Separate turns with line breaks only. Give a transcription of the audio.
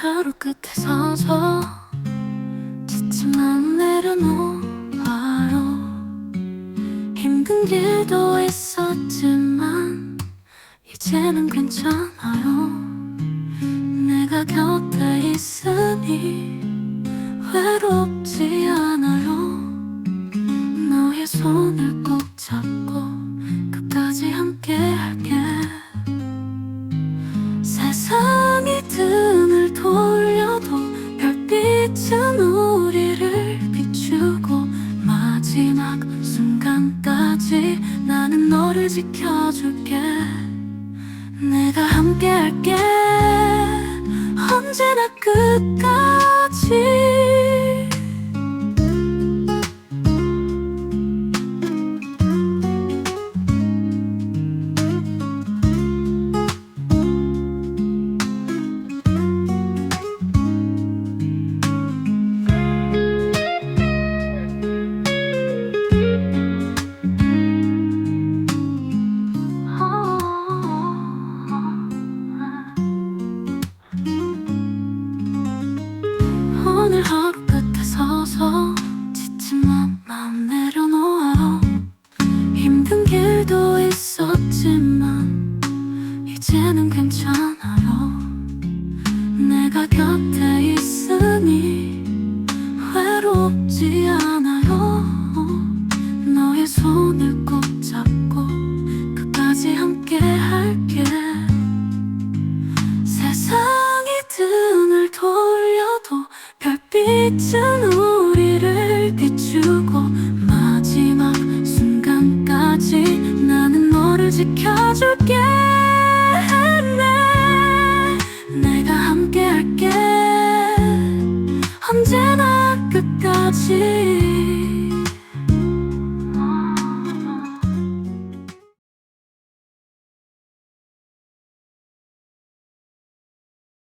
하루 끝에 서서 지친 마음 내려놓아요. 힘든 길도 있었지만 이제는 괜찮아요. 내가 곁에 있으 별빛은 우리를 비추고 마지막 순간까지 나는 너를 지켜줄게. 내가 함께 할게. 언제나 끝까지 길도 있었지만 이제는 괜찮아요. 내가 곁에 있으니 외롭지 않아요. 너의 손을 꼭 잡고 끝까지 함께 할게. 세상이 등을 돌려도 별빛은 우리를 비추고 마지막 순간까지 지켜줄게. 네, 내가 함께 할게. 언제나 끝까지